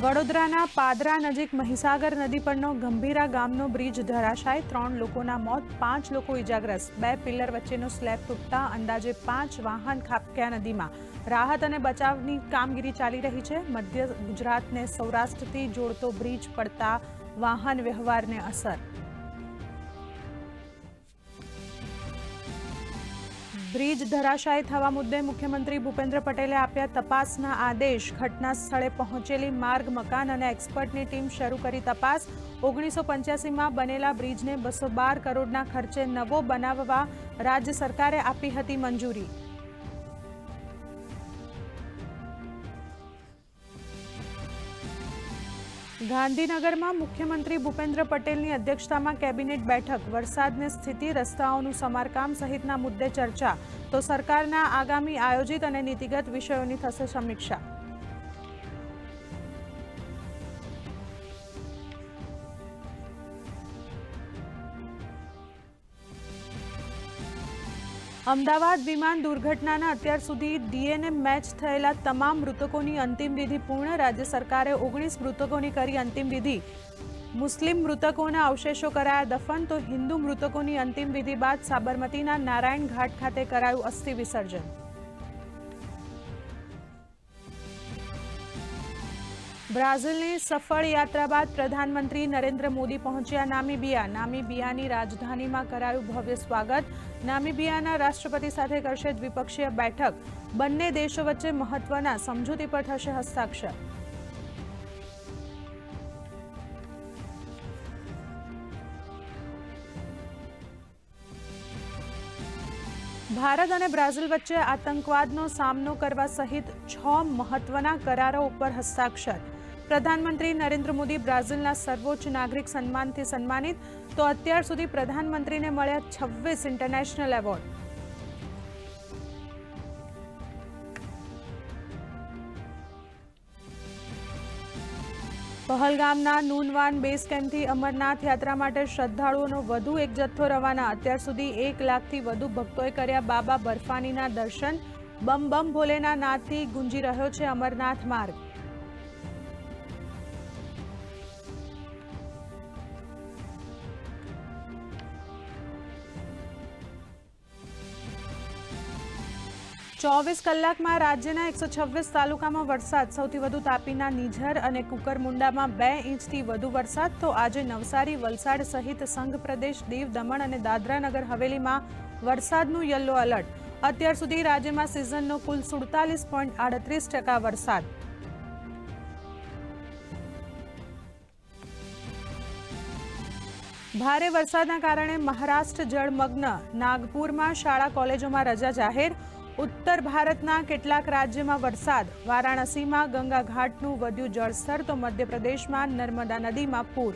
વડોદરાના પાદરા નજીક મહીસાગર નદી પરનો ગંભીરા ગામનો બ્રિજ ધરાશાય ત્રણ લોકોના મોત, પાંચ લોકો ઇજાગ્રસ્ત બે પિલ્લર વચ્ચેનો સ્લેબ તૂટતા અંદાજે પાંચ વાહન ખાબક્યા નદીમાં. રાહત અને બચાવની કામગીરી ચાલી રહી છે. મધ્ય ગુજરાતને સૌરાષ્ટ્રથી જોડતો બ્રિજ પડતા વાહન વ્યવહારને અસર. બ્રિજ ધરાશાયી થવા મુદ્દે મુખ્યમંત્રી ભૂપેન્દ્ર પટેલે આપ્યા તપાસના આદેશ. ઘટના સ્થળે પહોંચેલી માર્ગ, મકાન અને એક્સપર્ટની ટીમ શરૂ કરી તપાસ. ઓગણીસો પંચ્યાસીમાં બનેલા બ્રિજને બસો બાર કરોડના ખર્ચે નવો બનાવવા રાજ્ય સરકારે આપી હતી મંજૂરી. ગાંધીનગરમાં મુખ્યમંત્રી ભૂપેન્દ્ર પટેલની અધ્યક્ષતામાં કેબિનેટ બેઠક. વરસાદની સ્થિતિ, રસ્તાઓનું સમારકામ સહિતના મુદ્દે ચર્ચા. તો સરકારના આગામી આયોજિત અને નીતિગત વિષયોની થશે સમીક્ષા. અમદાવાદ વિમાન દુર્ઘટનાના અત્યાર સુધી ડીએનએ મેચ થયેલા તમામ મૃતકોની અંતિમ વિધિ પૂર્ણ. રાજ્ય સરકારે ઓગણીસ મૃતકોની કરી અંતિમ વિધિ. મુસ્લિમ મૃતકોના અવશેષો કરાયા દફન, તો હિન્દુ મૃતકોની અંતિમ વિધિ બાદ સાબરમતીના નારાયણ ઘાટ ખાતે કરાયું અસ્થિ વિસર્જન. બ્રાઝિલની સફળ યાત્રા બાદ પ્રધાનમંત્રી નરેન્દ્ર મોદી પહોંચ્યા નામીબિયા. નામીબિયાની રાજધાનીમાં કરાયું ભવ્ય સ્વાગત. નામીબિયાના રાષ્ટ્રપતિ સાથે કરશે દ્વિપક્ષીય બેઠક. બંને દેશો વચ્ચે મહત્વના સમજૂતી પર થશે હસ્તાક્ષર. ભારત અને બ્રાઝિલ વચ્ચે આતંકવાદનો સામનો કરવા સહિત છ મહત્વના કરારો ઉપર હસ્તાક્ષર. પ્રધાનમંત્રી નરેન્દ્ર મોદી બ્રાઝિલના સર્વોચ્ચ નાગરિક સન્માનથી સન્માનિત, તો અત્યાર સુધી પ્રધાનમંત્રીને મળ્યા છવ્વીસ ઇન્ટરનેશનલ એવોર્ડ પહલગામના નૂનવાન બેઝ કેમ્પથી અમરનાથ યાત્રા માટે શ્રદ્ધાળુઓનો વધુ એક જથ્થો રવાના. અત્યાર સુધી એક લાખથી વધુ ભક્તોએ કર્યા બાબા બર્ફાનીના દર્શન. બમ બમ ભોલેના નાદથી ગુંજી રહ્યો છે અમરનાથ માર્ગ. ચોવીસ કલાકમાં રાજ્યના એકસો છવ્વીસ તાલુકામાં વરસાદ. સૌથી વધુ તાપીના નિઝર અને કુકરમુંડામાં બે ઇંચથી વધુ વરસાદ. તો આજે નવસારી, વલસાડ સહિત સંઘ પ્રદેશ, દીવ, દમણ અને દાદરા નગર હવેલીમાં વરસાદનું યલો એલર્ટ. અત્યાર સુધી રાજ્યમાં સિઝનનો કુલ સુડતાલીસ પોઈન્ટ આડત્રીસ ટકા વરસાદ. ભારે વરસાદના કારણે મહારાષ્ટ્ર જળમગ્ન. નાગપુરમાં શાળા કોલેજોમાં રજા જાહેર. ઉત્તર ભારતના કેટલાક રાજ્યમાં વરસાદ. વારાણસીમાં ગંગા ઘાટનું વધ્યું જળસ્તર તો મધ્યપ્રદેશમાં નર્મદા નદીમાં પૂર.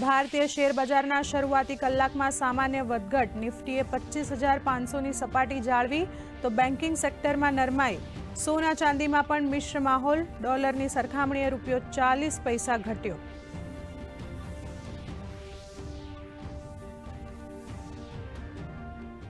ભારતીય શેર બજારના શરૂઆતી કલાકમાં સામાન્ય વધઘટ. નિફ્ટીએ પચીસ હજાર પાંચસોની સપાટી જાળવી તો બેન્કિંગ સેક્ટરમાં નરમાઈ. સોના ચાંદીમાં પણ મિશ્ર માહોલ. ડોલરની સરખામણીએ રૂપિયો ચાલીસ પૈસા ઘટ્યો.